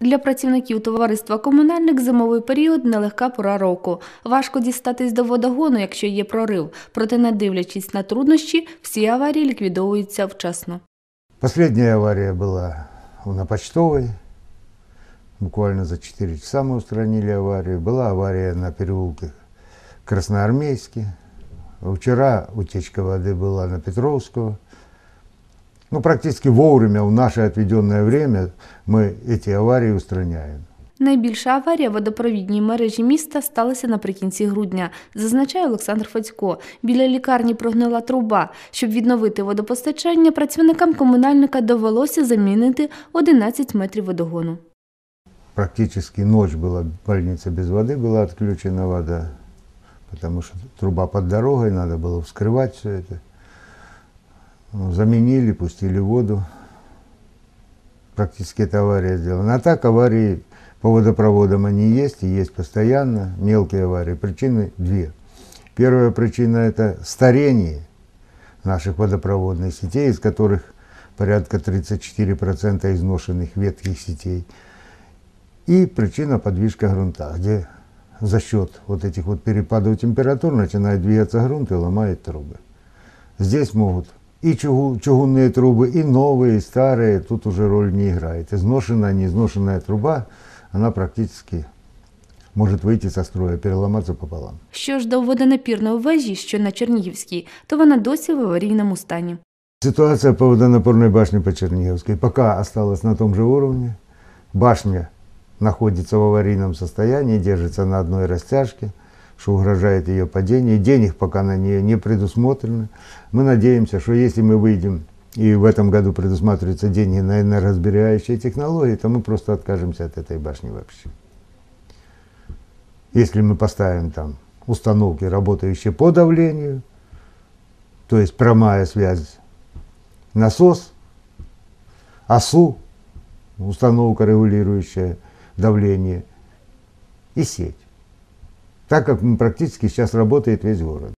Для працівників товариства комунальник зимовий період нелегка пора року. Важко дістатись до водогону, якщо є прорив. Проте, не дивлячись на труднощі, всі аварії ліквідовуються вчасно. Последняя авария была на Почтовой. Буквально за 4 часа мы устранили аварию. Была авария на переулке Красноармейский. Вчера утечка воды была на Петровского. Ну, практически вовремя, в наше отведенное время, мы эти аварии устраняем. Найбільша аварія в водопровідній мережі міста сталася наприкінці грудня, зазначає Олександр Федько. Біля лікарні прогнила труба. Щоб відновити водопостачання, працівникам комунальника довелося замінити 11 метрів водогону. Практически ночь была, больница без воды была отключена вода, потому что труба под дорогой, надо было вскрывать все это. Ну, Заменили, пустили воду. Практически эта авария сделана. А так аварии по водопроводам они есть и есть постоянно. Мелкие аварии. Причины две. Первая причина – это старение наших водопроводных сетей, из которых порядка 34% изношенных ветхих сетей. И причина подвижка грунта, где за счет вот этих вот перепадов температур начинает двигаться грунт и ломает трубы. Здесь могут и чугу- чугунные трубы, и новые, и старые, тут уже роль не играет. Изношенная, неизношенная труба, она практически может выйти со строя, переломаться пополам. Що ж до водонапірної вежі, що на Чернігівській, то вона досі в аварійному стані. Ситуация по водонапорной башне по Черниговской пока осталась на том же уровне. Башня находится в аварийном состоянии, держится на одной растяжке, Что угрожает ее падению. Денег пока на нее не предусмотрено. Мы надеемся, что если мы выйдем, и в этом году предусматриваются деньги на энергосберегающие технологии, то мы просто откажемся от этой башни вообще. Если мы поставим там установки, работающие по давлению, то есть прямая связь насос, ОСУ, установка, регулирующая давление, и сеть. Так как практически сейчас работает весь город.